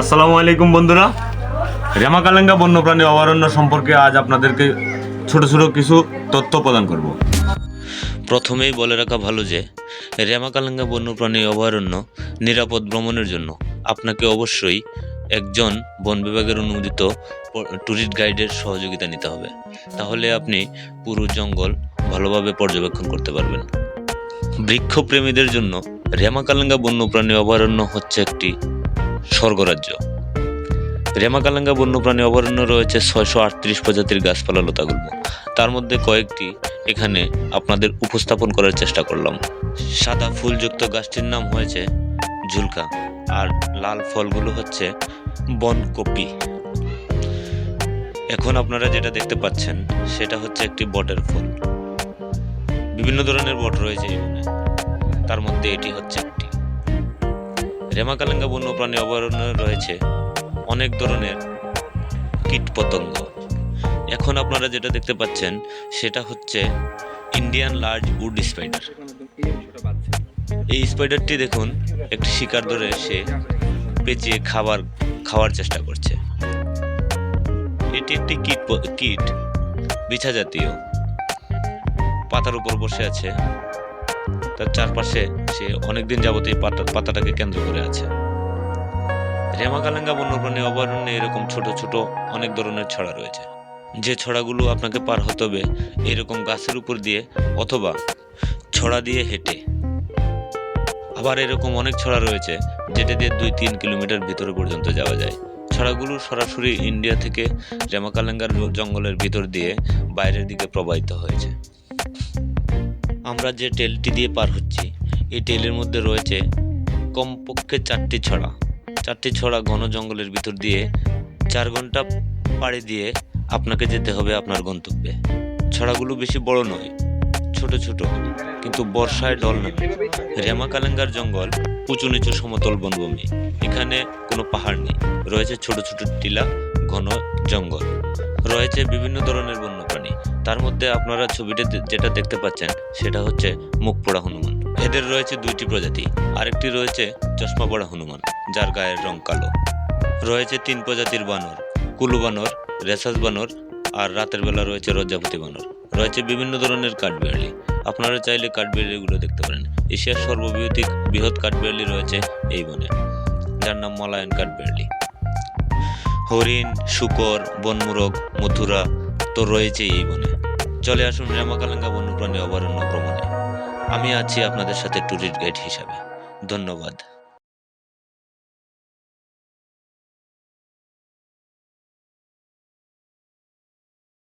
আসসালামু আলাইকুম বন্ধুরা। রেমাকালেঙ্গা বন্যপ্রাণী অভয়ারণ্য সম্পর্কে আজ আপনাদেরকে ছোট ছোট কিছু তথ্য প্রদান করব। প্রথমেই বলে রাখা ভালো যে রেমাকালাঙ্গা বন্যপ্রাণী অভয়ারণ্য নিরাপদ ভ্রমণের জন্য আপনাকে অবশ্যই একজন বন বিভাগের অনুমোদিত ট্যুরিস্ট গাইডের সহযোগিতা নিতে হবে। তাহলে আপনি পুরো জঙ্গল ভালোভাবে পর্যবেক্ষণ করতে পারবেন। বৃক্ষপ্রেমীদের জন্য রেমাকালাঙ্গা বন্যপ্রাণী অভয়ারণ্য হচ্ছে একটি স্বর্গরাজ্য। রেমাকালাঙ্গা বন্যপ্রাণী অভয়ারণ্য রয়েছে ছয়শো আটত্রিশ প্রজাতির গাছপালা লতাগুল্ম। তার মধ্যে কয়েকটি এখানে আপনাদের উপস্থাপন করার চেষ্টা করলাম। সাদা ফুলযুক্ত গাছটির নাম হয়েছে ঝুলকা, আর লাল ফলগুলো হচ্ছে বনকপি। এখন আপনারা যেটা দেখতে পাচ্ছেন, সেটা হচ্ছে একটি বটের ফুল। বিভিন্ন ধরনের বট রয়েছে এই তার মধ্যে এটি হচ্ছে রেমাকালাঙ্গা বন্যপ্রাণী অভয়ারণ্যে রয়েছে অনেক ধরনের কীটপতঙ্গ। এখন আপনারা যেটা দেখতে পাচ্ছেন, সেটা হচ্ছে ইন্ডিয়ান লার্জ উড স্পাইডার এই স্পাইডারটি দেখুন, একটি শিকার ধরে সে পেঁচিয়ে খাবার, খাওয়ার চেষ্টা করছে। এটি একটি কীট কীট বিছা জাতীয় পাতার উপর বসে আছে। তার চারপাশে সে অনেকদিন যাবত এই পাতা পাতাটাকে কেন্দ্র করে আছে। রেমাকালাঙ্গা বন্যপ্রাণী অভয়ারণ্যে এরকম ছোট ছোট অনেক ধরনের ছড়া রয়েছে। যে ছড়াগুলো আপনাকে পার হতে হবে এরকম গাছের উপর দিয়ে অথবা ছড়া দিয়ে হেঁটে। আবার এরকম অনেক ছড়া রয়েছে যেটা দিয়ে দুই তিন কিলোমিটার ভিতরে পর্যন্ত যাওয়া যায়। ছড়াগুলো সরাসরি ইন্ডিয়া থেকে রেমাকালাঙ্গার জঙ্গলের ভিতর দিয়ে বাইরের দিকে প্রবাহিত হয়েছে। আমরা যে টেলটি দিয়ে পার হচ্ছি, এই টেলের মধ্যে রয়েছে কমপক্ষে চারটি ছড়া। চারটি ছড়া ঘন জঙ্গলের ভিতর দিয়ে চার ঘণ্টা পাড়ি দিয়ে আপনাকে যেতে হবে আপনার গন্তব্যে। ছড়াগুলো বেশি বড় নয়, ছোট ছোট, কিন্তু বর্ষায় ডল নামে। রেমাকালেঙ্গার জঙ্গল উঁচু নিচু সমতল বনভূমি, এখানে কোনো পাহাড় নেই। রয়েছে ছোট ছোট টিলা, ঘন জঙ্গল। রয়েছে বিভিন্ন ধরনের বন্যপ্রাণী তার মধ্যে আপনারা ছবিতে যেটা দেখতে পাচ্ছেন, সেটা হচ্ছে মুখ পোড়া হনুমান। এদের রয়েছে দুইটি প্রজাতি। আরেকটি রয়েছে চশমা পড়া হনুমান, যার গায়ের রং কালো। রয়েছে তিন প্রজাতির বানর, কুলু বানর রেসাস বানর, আর রাতের বেলা রয়েছে লজ্জাপতি বানর। রয়েছে বিভিন্ন ধরনের কাঠবিড়ালি। আপনারা চাইলে কাঠবিড়ালিগুলো দেখতে পারেন। এশিয়ার সর্ববৃহৎ বৃহৎ কাঠবিড়ালি রয়েছে এই বনে। যার নাম মলায়ন কাঠবিড়ালি। হরিণ, শুকর বনমুরগ মথুরা তো রয়েছে এই বনে। চলে আসুন রেমাকালাঙ্গা বন্যপ্রাণী অভয়ারণ্য ভ্রমণে। আমি আছি আপনাদের সাথে ট্যুরিস্ট গাইড হিসাবে। ধন্যবাদ।